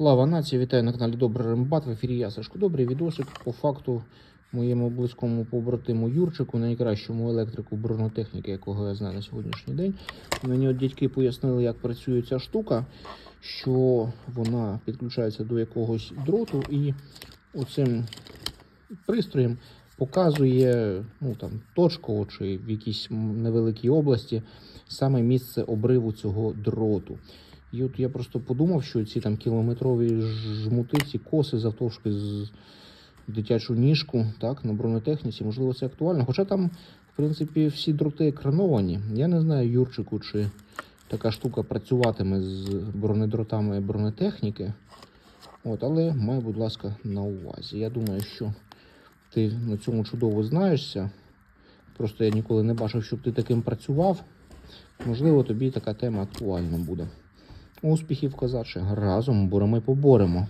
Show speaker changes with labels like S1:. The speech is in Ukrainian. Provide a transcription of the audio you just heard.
S1: Слава нації, вітаю на каналі Добрий Рембат. В ефірі я Сашко Добрий. Відосик по факту моєму близькому побратиму Юрчику, найкращому електрику бронетехніки, якого я знаю на сьогоднішній день. Мені от дядьки пояснили, як працює ця штука, що вона підключається до якогось дроту і оцим пристроєм показує ну, там, точково чи в якійсь невеликій області саме місце обриву цього дроту. І от я просто подумав, що ці там кілометрові жмути, ці коси завтовшки з дитячу ніжку, так, на бронетехніці, можливо, це актуально. Хоча там, в принципі, всі дроти екрановані. Я не знаю, Юрчику, чи така штука працюватиме з бронедротами бронетехніки. От, але май, будь ласка, на увазі. Я думаю, що ти на цьому чудово знаєшся. Просто я ніколи не бачив, щоб ти таким працював. Можливо, тобі така тема актуальна буде. Успіхів, козаче, разом і поборемо.